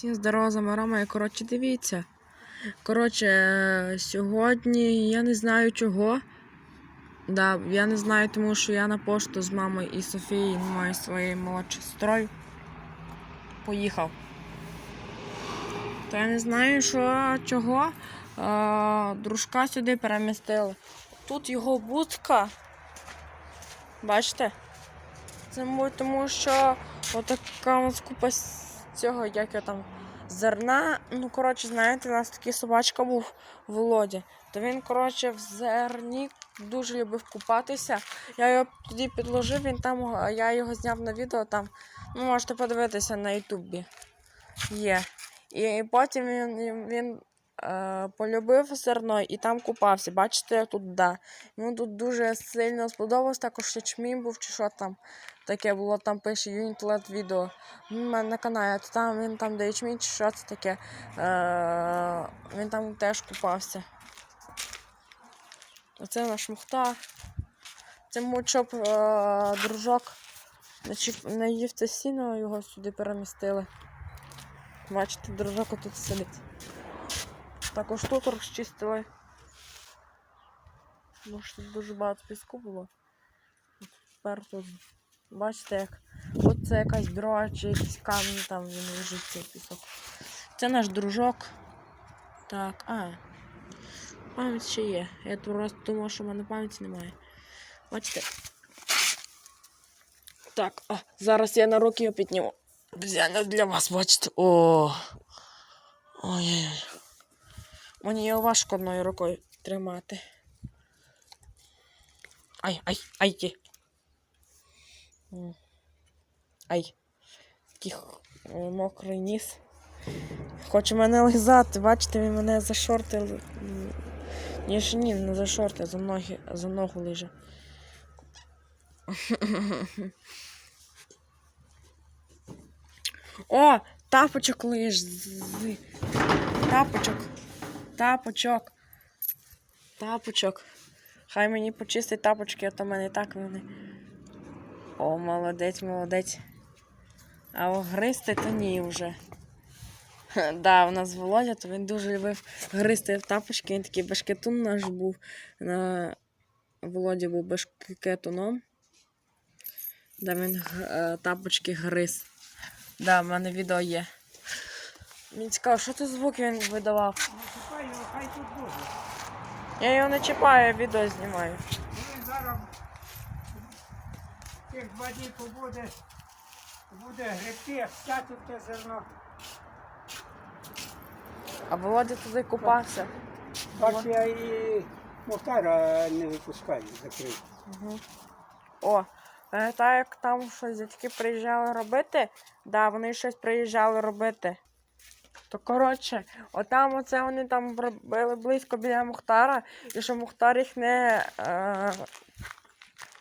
Всім здорово, за Марама. Коротше, дивіться. Коротше, е, сьогодні я не знаю чого. Да, я не знаю, тому що я на пошту з мамою і Софією, моєю своєю молодшою сестрою, поїхав. То я не знаю, що чого. Е, дружка сюди перемістили. Тут його будка. Бачите? Це тому що отака у нас купа цього, як його там, зерна. Ну, коротше, знаєте, у нас такий собачка був Володя. То він, коротше, в зерні дуже любив купатися. Я його тоді підложив, він там, я його зняв на відео там. Ну, можете подивитися на Ютубі. Є. І потім він, він, полюбив зерно і там купався. Бачите, тут да. Йому тут дуже сильно сподобалось, також ячмінь був чи що там таке було, там пише Unitlet відео. У мене на каналі, там він там де ячмінь чи що це таке. Е, він там теж купався. Оце наш Мухтар. Це мучоп е, дружок. Начіп- Наїв це сіно, його сюди перемістили. Бачите, дружок тут сидить. Також тут розчистили. Тому що тут дуже багато піску було. От Тепер тут, бачите, як. От це якась дрова чи якісь камні там він лежить цей пісок. Це наш дружок. Так, а. Пам'ять ще є. Я просто думав, що в мене пам'яті немає. Бачите. Так, а, зараз я на руки його підніму. Взяли для вас, бачите. О. Ой-ой-ой. Мені його важко одною рукою тримати. Ай, ай, ай ті. Ай. Такий е, мокрий ніс. Хоче мене лизати, бачите, він мене за шорти. Ні, ж ні, не за шорти, за ноги, за ногу лиже. О, тапочок лиж. Тапочок. Тапочок. Тапочок. Хай мені почистить тапочки, а то в мене і так вони. О, молодець, молодець. А огристи то ні вже. Ха, Да, у нас Володя, то він дуже любив гристи в тапочки. Він такий бешкетун наш був. На... Володя був бешкетуном. Да, він е, тапочки гриз. Да, в мене відео є. Мені цікаво, що тут звуки він видавав. Чекай його, хай тут буде. Я його не чіпаю, я відео знімаю. Ну, Він зараз тих два дні побуде, буде гребти, стати те зерно. А Володя туди купався. Бач, я і Мухтара не випускаю, закрив. Угу. О, пам'ятаю, як там щось дядьки приїжджали робити. Да, вони щось приїжджали робити. То коротше, отам оце вони там робили близько біля Мухтара, і що Мухтар їх не е,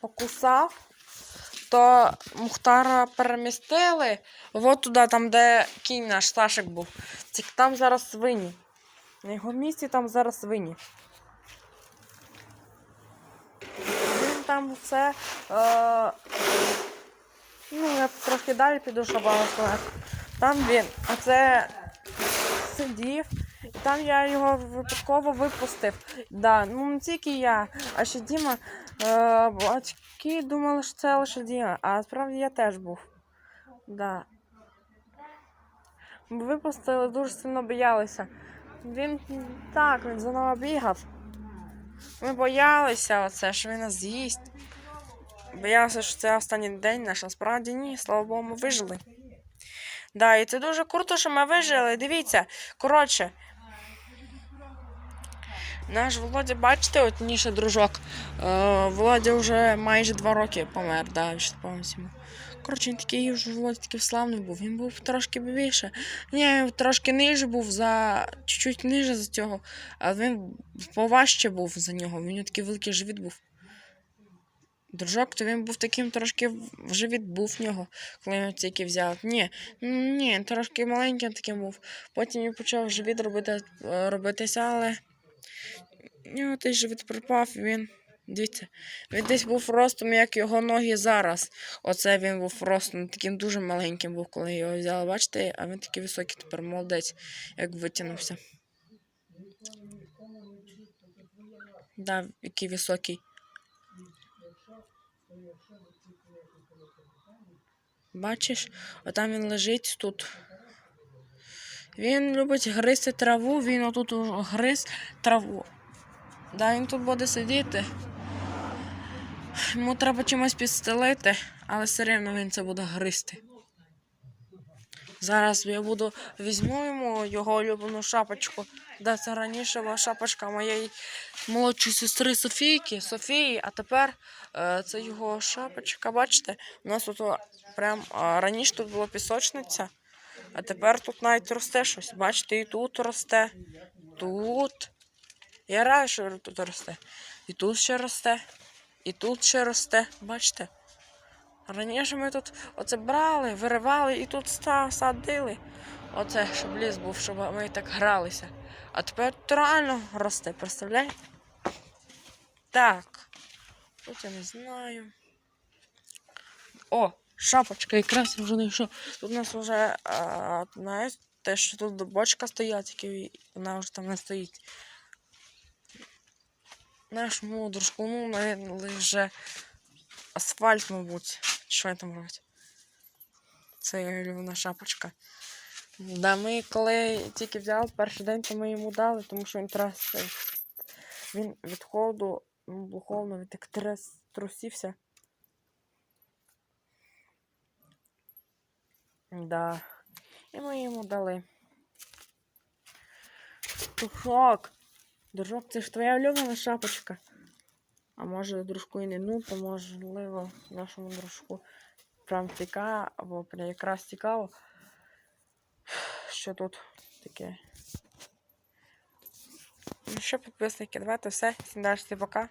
покусав, то Мухтара перемістили от туди, там, де кінь наш Сашик був. Тільки там зараз свині. На його місці там зараз свині. Він там все. Е, ну, я трошки далі піду, щоб вам. Там він. А це сидів. І там я його випадково випустив. Да, ну не тільки я, а ще Діма. Е, батьки думали, що це лише Діма, а справді я теж був. Да. Випустили, дуже сильно боялися. Він так, він за нами бігав. Ми боялися оце, що він нас з'їсть. Боялися, що це останній день наш, насправді ні, слава Богу, ми вижили. Да, і це дуже круто, що ми вижили. Дивіться, коротше. Наш Володя, бачите, от ніше дружок. Е, Володя вже майже два роки помер, да, повністю. Коротше, він такий вже Володя такий славний був. Він був трошки більше. Ні, трошки ниже був за. чуть-чуть ниже за цього. А він поважче був за нього. Нього такий великий живіт був. Дружок, то він був таким трошки в- живіт був в нього, коли його тільки взяв. Ні, ні, трошки маленьким таким був. Потім він почав живіт робити, е, робитися, але в той живіт пропав, і він Дивіться, він десь був ростом, як його ноги зараз. Оце він був ростом, таким дуже маленьким був, коли його взяли. Бачите, а він такий високий тепер молодець, як витягнувся. Да, який високий. Бачиш, отам він лежить тут. Він любить гризти траву, він отут гриз траву. Да, він тут буде сидіти. Йому треба чимось підстелити, але все рівно він це буде гризти. Зараз я буду візьму йому його улюблену шапочку. Да, це раніше була шапочка моєї молодшої сестри Софійки, Софії, а тепер е, це його шапочка. Бачите? У нас тут прям а, раніше тут була пісочниця, а тепер тут навіть росте щось. Бачите, і тут росте, тут. Я раю, що тут росте. І тут ще росте, і тут ще росте. Бачите? Раніше ми тут оце брали, виривали і тут садили. Оце, щоб ліс був, щоб ми так гралися. А тепер тут росте, представляєте? Так. Тут я не знаю. О, шапочка, якраз вже знайшов. Тут у нас вже, а, знаєш, те, що тут бочка стоять, тільки вона вже там не стоїть. Наш мудрушку, ну, навіть вже асфальт, мабуть. Що він там робить? Це улюблена шапочка. Да, ми коли тільки взяли перший день, то ми йому дали, тому що він трас. Він від холоду, ну, було холодно, він так трас, трусився. Да. І ми йому дали. Дружок. Дружок, це ж твоя улюблена шапочка. А може дружку і не ну, то можливо нашому дружку прям цікаво, прям якраз цікаво, що тут таке. Ну що, підписники, давайте все. Всім далі пока.